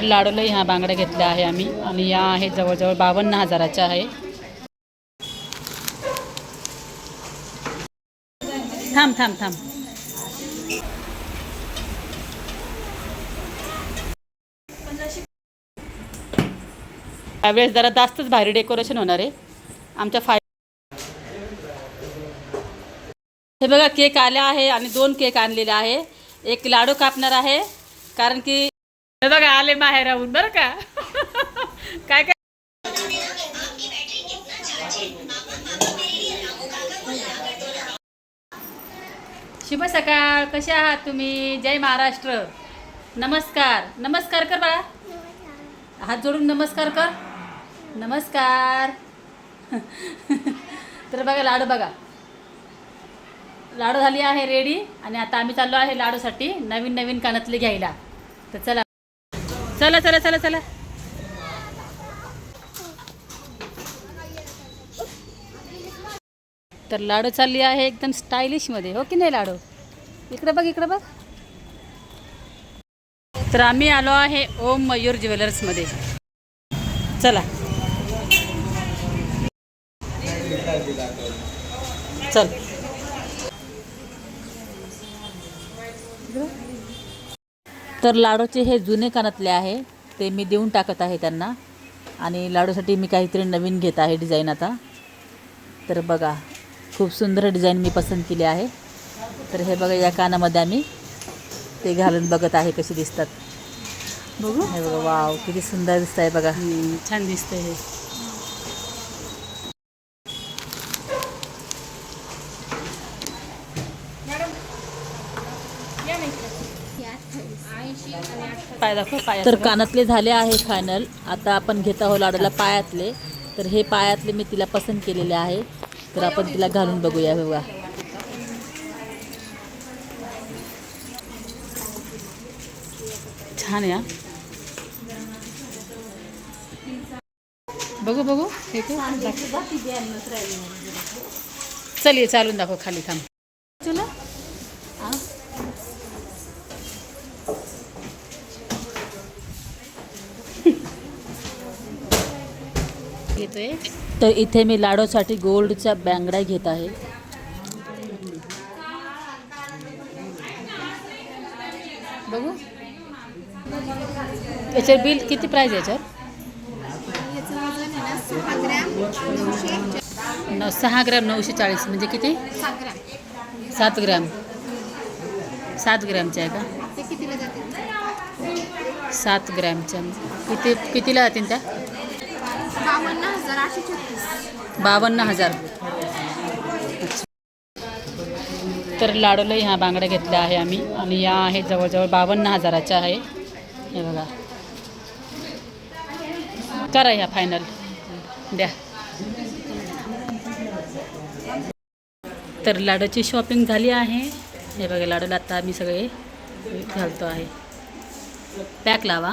लाडूलाही ह्या बांगड्या घेतल्या आहे आम्ही आणि या आहे जवळजवळ बावन्न हजाराच्या आहे. थांब थांब थांब. त्यावेळेस जरा जास्तच भारी डेकोरेशन होणार आहे. आमच्या फाय हे बघा केक आले आहे आणि दोन केक आणलेले आहे. एक लाडू कापणार आहे कारण की बघा आले माहेराहून बरं का? काय काय? शुभ सकाळ कसे आहात तुम्ही? जय महाराष्ट्र. नमस्कार. नमस्कार कर बाळा. हात जोडून नमस्कार कर. नमस्कार. तर बघा लाडू बघा. लाडू झाली आहे रेडी आणि आता आम्ही चाललो आहे लाडूसाठी नवीन नवीन कानातले घ्यायला. तर चला. चला चला चला चला. तर लाडू चालली आहे एकदम स्टायलिशमध्ये हो की नाही लाडू? इकडं बघ इकडं बघ. तर आम्ही आलो आहे ओम मयूर ज्वेलर्समध्ये चला. चल. तर लाडूचे हे जुने कानातले आहे ते मी देऊन टाकत आहे त्यांना. आणि लाडूसाठी मी काहीतरी नवीन घेत आहे डिझाईन आता. तर बघा खूप सुंदर डिझाईन मी पसंत केली आहे. तर हे बघा या कानामध्ये आम्ही ते घालून बघत आहे कसे दिसतात. बघू. हे बघा वाव किती सुंदर दिसत आहे बघा छान दिसतंय हे. तर कानातले झाले आहे फायनल. आता आपण घेत आहोत लाडूला पायातले. तर हे पायातले मी तिला पसंत केलेले आहे. तर आपण तिला घालून बघूया बघा छान या बघू बघू. हे चल ये चालून दाखव खाली थांब. घेतोय. तर इथे मी लाडूसाठी गोल्डच्या बँगड्या घेत आहे. बघू. याच्यावर बिल किती प्राईज याच्यावर? न सहा ग्रॅम नऊशे चाळीस म्हणजे किती? सात ग्रॅम. सात ग्रॅमच्या आहे का? सात ग्रॅमच्या किती कितीला जातील त्या? बावन्न हजार आठशे छत्तीस. बावन्न हजार. तर लाडूला ह्या बांगड्या घेतल्या आहे आम्ही. आणि या आहे जवळजवळ बावन्न हजाराच्या आहे. हे बघा. करा ह्या फायनल द्या. तर लाडूची शॉपिंग झाली आहे. हे बघा लाडूला आता आम्ही सगळे घालतो आहे. पॅक लावा.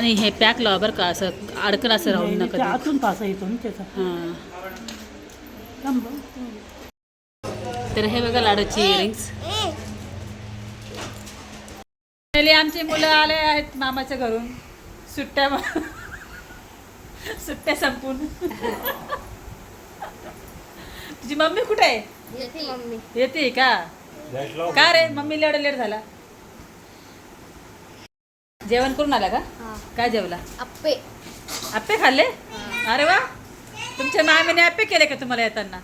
आणि हे पॅक लावा बरं का असं अडकन असं राहून नका. आतून पासा येतो ना त्याचा. हां. तर हे बघा लाडूची इयरिंग्स आमची मुलं आले आहेत मामाच्या घरून. सुट्ट्या सुट्ट्या संपून. तुझी मम्मी कुठे आहे? येते मम्मी. येते का? का रे? मम्मी लेट लेट झाला. जेवण करून आला का? हा. काय जेवला? अप्पे. आप्पे खाल्ले? अरे वा. तुमच्या मामीने आप्पे केले का तुम्हाला येताना?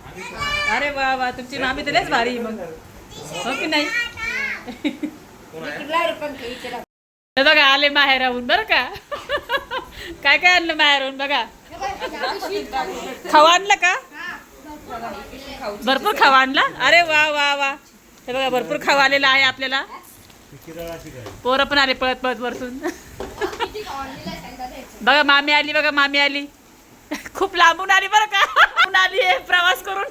अरे वा वा. तुमची मामी तर लयच भारी आहे मग. हो की नाही? हे बघा आले माहेराहून बरं का? काय काय आणलं माहेराहून बघा? खवा आणलं का? भरपूर खवा आणला? अरे वा वा वा. हे बघा भरपूर खवा आलेला आहे आपल्याला. पोरं पण आले पळत पळत वरतून. बघा मामी आली बघा मामी आली. खूप लांबून आली बरं का. आली आहे प्रवास करून.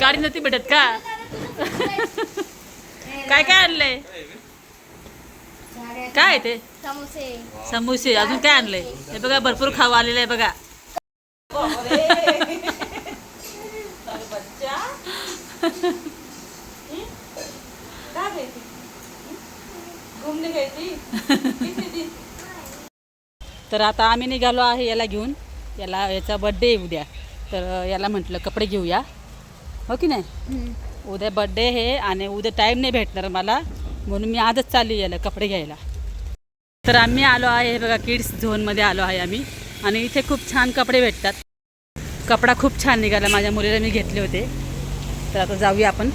गाडी नव्हती भेटत का? काय काय आणलंय? काय ते? समोसे. समोसे. अजून काय आणलंय? हे बघा भरपूर खावा आलेलं आहे बघा. तर आता आम्ही निघालो आहे याला घेऊन. याला याचा बड्डे आहे उद्या. तर याला म्हटलं कपडे घेऊया. हो की नाही? उद्या बड्डे आहे आणि उद्या टाईम नाही भेटणार मला. म्हणून मी आजच चालली याला कपडे घ्यायला. तर आम्ही आलो आहे हे बघा किड्स झोनमध्ये आलो आहे आम्ही. आणि इथे खूप छान कपडे भेटतात. कपडा खूप छान निघाला. माझ्या मुलीला मी घेतले होते. तर आता जाऊया आपण.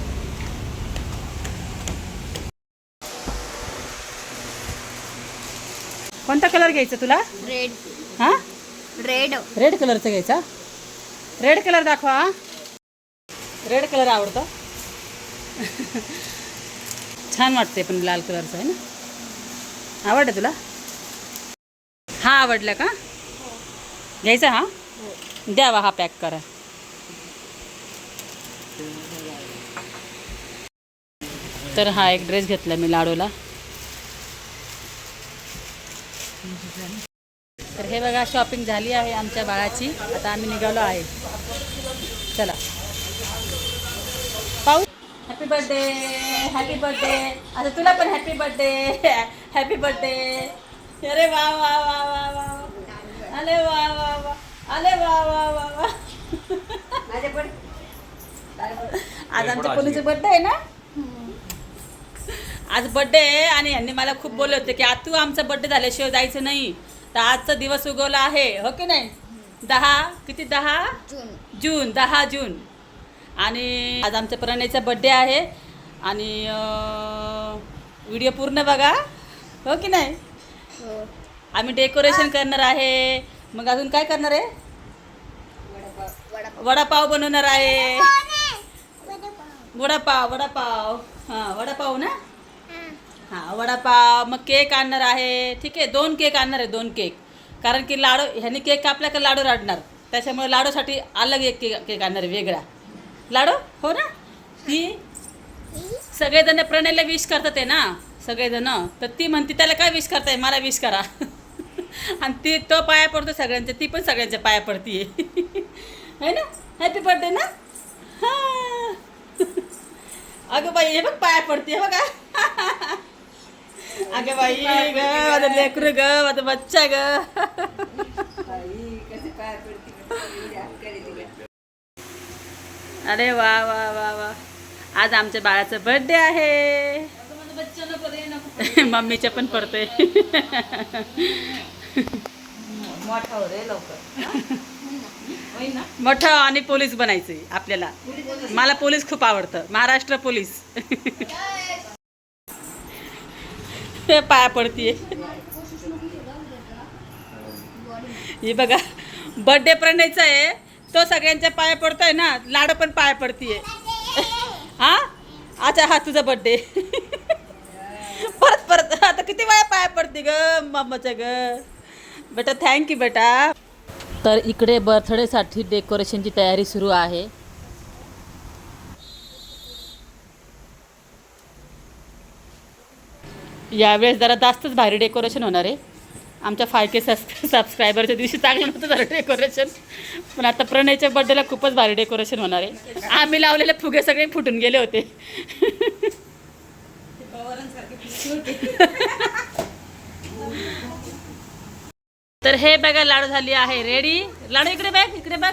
कोणता कलर घ्यायचा तुला? रेड हां? रेड रेड कलरचा घ्यायचा. रेड कलर दाखवा. रेड कलर आवडतो. छान वाटते पण लाल कलरचा आहे ना? आवडलं तुला? हा आवडला का? घ्यायचा हा? द्यावा हा पॅक करा. तर हा एक ड्रेस घेतला मी लाडूला. तर हे बघा शॉपिंग झाली आहे आमच्या बाळाची. आता आम्ही निघालो आहे. चला. पाहू. हॅपी बर्थडे हॅपी बर्थडे आता तुला पण हॅपी बर्थडे हॅपी बर्थडे अरे वा वा वा वा वा अरे वा वा वा. अरे वा वा वा वा. आज आमच्या कोणीचा बर्थडे आहे ना? आज बर्थडे आहे आणि यांनी मला खूप बोलले होते की आज तू आमचा बर्थडे झाल्याशिवाय जायचं नाही. तर आजचा दिवस उगवला आहे. हो की नाही? दहा किती दहा? जून. जून दहा जून. आणि आज आमच्या प्रणयचा बड्डे आहे. आणि व्हिडिओ पूर्ण बघा. हो की नाही? हो. आम्ही डेकोरेशन करणार आहे. मग अजून काय करणार आहे? वडापाव. बनवणार आहे. वडापाव वडापाव. हां वडापाव ना? हां वडापाव मग केक आणणार आहे. ठीक आहे दोन केक आणणार आहे दोन केक. कारण की लाडू ह्याने केक आपल्याकडे लाडू राडणार. त्याच्यामुळे लाडूसाठी अलग एक केक केक आणणार आहे वेगळा. लाडू हो ना? ती सगळेजण प्रणयला विश करतात आहे ना? सगळेजण. तर ती म्हणते त्याला काय विश करताय? मला विश करा. आणि ती तो पाया पडतो सगळ्यांच्या ती पण सगळ्यांच्या पाया पडतीये. है ना? हॅपी बर्थडे ना? हा. अगं बाई हे बघ पाया पडते बघा. अगं बाई ग माझं लेकरू ग माझं बच्चा ग। अरे वा वा वा वा। आज आमच्या बाळाचा बर्थडे आहे। मम्मीच्या पण पडतोय मोठं आणि पोलीस बनायचंय आपल्याला। मला पोलीस खूप आवडतं। महाराष्ट्र पोलीस। हे पाया पडतीये. हे बघा बर्थडे प्रणयचा आहे. तो सगळ्यांच्या पाया पडतोय ना लाडू पण पाया पडतीये. हा? अच्छा हा तुझा बर्थडे परत परत आता किती वेळा पाया पडते ग मामाच्या ग. बेटा थँक्यू बेटा. तर इकडे बर्थडेसाठी डेकोरेशनची तयारी सुरू आहे. यावेळेस जरा जास्तच भारी डेकोरेशन होणार आहे. आमच्या फाय के सबस् सबस्क्रायबरच्या दिवशी चांगलं नव्हतं झालं डेकोरेशन पण आता प्रणयच्या बड्डेला खूपच भारी डेकोरेशन होणार आहे. आम्ही लावलेले फुगे सगळे फुटून गेले होते. तर हे बघा लाडू झाली आहे. रेडी लाडू इकडे बघ इकडे बघ.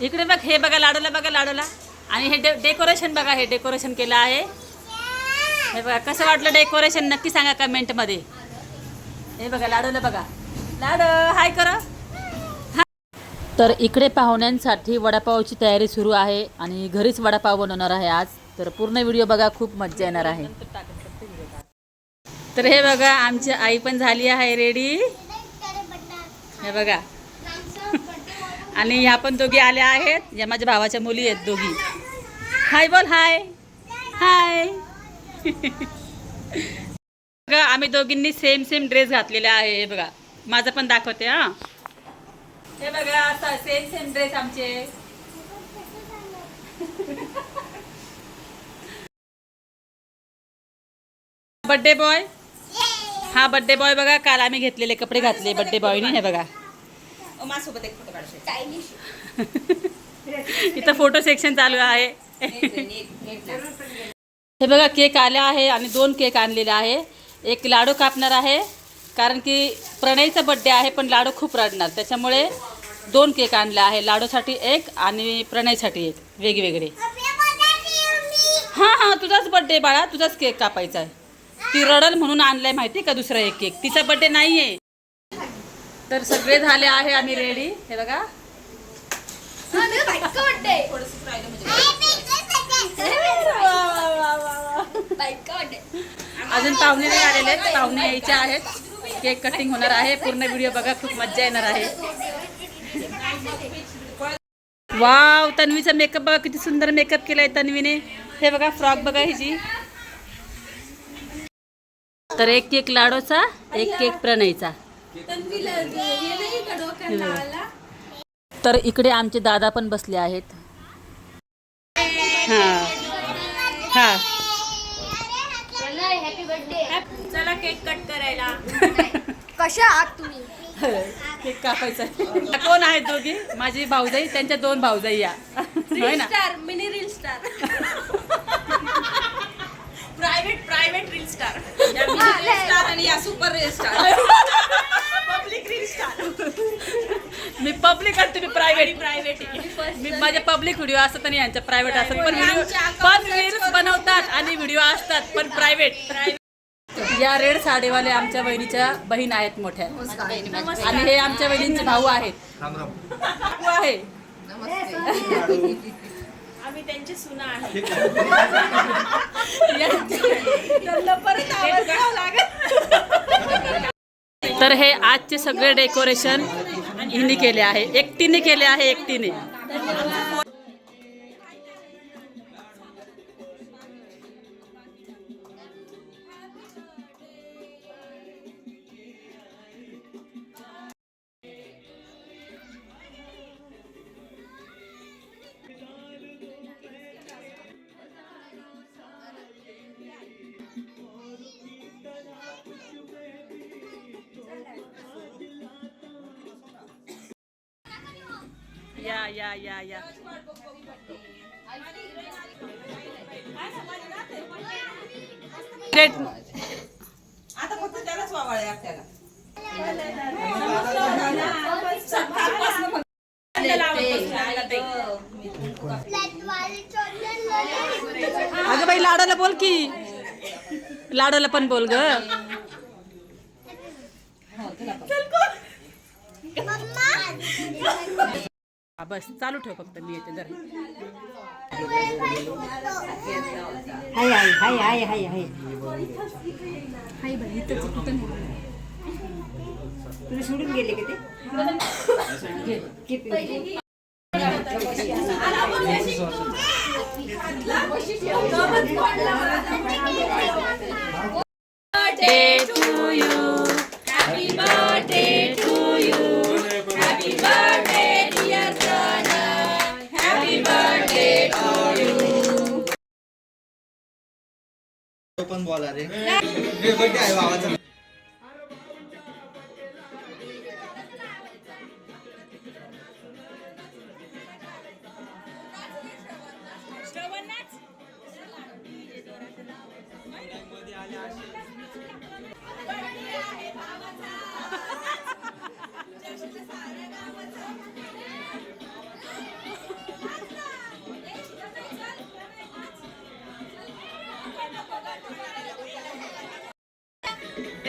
इकडे बघ हे बघा लाडूला बघा लाडूला. आणि हे डे डेकोरेशन बघा हे डेकोरेशन केलं आहे. हे बघा कसं वाटलं डेकोरेशन नक्की सांगा कमेंटमध्ये हे बघा लाडूला बघा. लाडू हाय करा. तर इकडे पाहुण्यांसाठी वडापावची तयारी सुरू आहे आणि घरीच वडापाव बनवणार आहे आज. तर पूर्ण व्हिडिओ बघा खूप मज्जा येणार आहे. तर हे बघा आमची आई पण झाली आहे रेडी हे बघा. आणि ह्या पण दोघी आल्या आहेत. या माझ्या भावाच्या मुली आहेत दोघी. हाय बोल हाय हाय बघा आम्ही दोघींनी सेम सेम ड्रेस घातलेला आहे हे बघा. माझं पण दाखवते हा. हे बघा सेम सेम ड्रेस आमचे. बड्डे बॉय हा बड्डे बॉय बघा काल आम्ही घेतलेले कपडे घातले बड्डे बॉयने हे बघा. स्टायलिश इथं फोटो सेक्शन चालू आहे. हे बघा केक आले आहे आणि दोन केक आणलेले आहे. एक लाडू कापणार आहे कारण की प्रणयचा बड्डे आहे पण लाडू खूप रडणार. त्याच्यामुळे दोन केक आणले आहे. लाडूसाठी एक आणि प्रणयसाठी एक वेगवेगळे. हां हां तुझाच बड्डे बाळा. तुझाच केक कापायचा आहे. ती रडल म्हणून आणलाय माहिती आहे का दुसरा एक केक? तिचा बड्डे नाही आहे तर सगळे झाले आहे आम्ही रेडी हे बघा. अजून पाहुणे नाही आलेले आहेत. पाहुणे यायचे आहेत. केक कटिंग होणार आहे. पूर्ण व्हिडिओ बघा खूप मज्जा येणार आहे. वाव तन्वीचा मेकअप बघा किती सुंदर मेकअप केलाय तन्वीने. हे बघा फ्रॉक बघा ह्याची तर एक केक लाडोचा एक केक प्रणयचा. तर इकडे आमचे दादा पण बसले आहेत. हा. हा. हॅपी बर्थडे चला केक कट करायला. कशा आहात तुम्ही? केक कापायचा. आहे. कोण आहेत दोघी? माझी भाऊजाई त्यांच्या दोन भाऊजाई या. ना? Star mini reel star private private reel star star आणि या super reel star public reel star मी पब्लिक आणि तुम्ही प्रायव्हेट प्रायव्हेट मी माझे पब्लिक व्हिडिओ असतात आणि यांच्या प्रायव्हेट असतात पण व्हिडिओ पण रील्स बनवतात आणि व्हिडिओ असतात पण प्रायव्हेट या रेड साडीवाले आमच्या बहिणीच्या बहीण आहेत मोठ्या. आणि हे आमच्या बहिणींचे भाऊ आहेत. भाऊ आहे. आम्ही त्यांची सुना आहे. त्यांना परत आवाज द्यावा लागेल. तर हे आजचे सगळे डेकोरेशन हिने केले आहे. एकटीने केले आहे एकटीने. या या या. या प्लेट आता फक्त त्यालाच वावळे आपल्याला. अगं बाई लाडोला बोल की. लाडोला पण बोल ग. हा, बस चालू ठेव फक्त मी येते जर हाय हाय हाय हाय हाय हाय. तुला सोडून गेले का ते? บอลอะไรเนี่เฮ้ยคนใหญ่ว่าจะ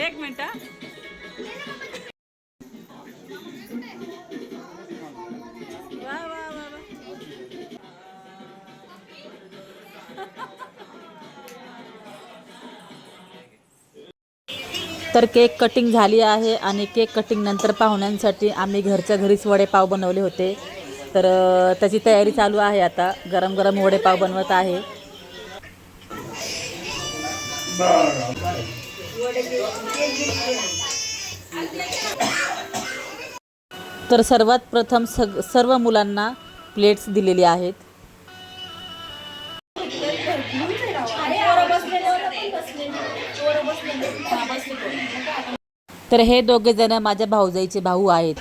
एक मिनिट वा, वा, वा, वा. तर केक कटिंग झाली आहे आणि केक कटिंग नंतर पाहुण्यांसाठी आम्ही घरच्या घरीच वडेपाव बनवले होते. तर त्याची तयारी चालू आहे आता. गरम गरम वडेपाव बनवत आहे. तर सर्वात प्रथम सग सर्व मुलांना प्लेट्स दिलेली आहेत. तर हे दोघे जण माझ्या भाऊजाईचे भाऊ आहेत.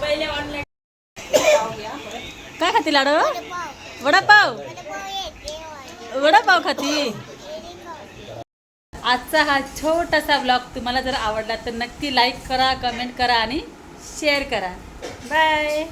पहिले काय खाती लाड? वडापाव. वडापाव खाती? आजचा हा छोटासा ब्लॉग तुम्हाला जर आवडला तर नक्की लाईक करा कमेंट करा आणि शेअर करा. बाय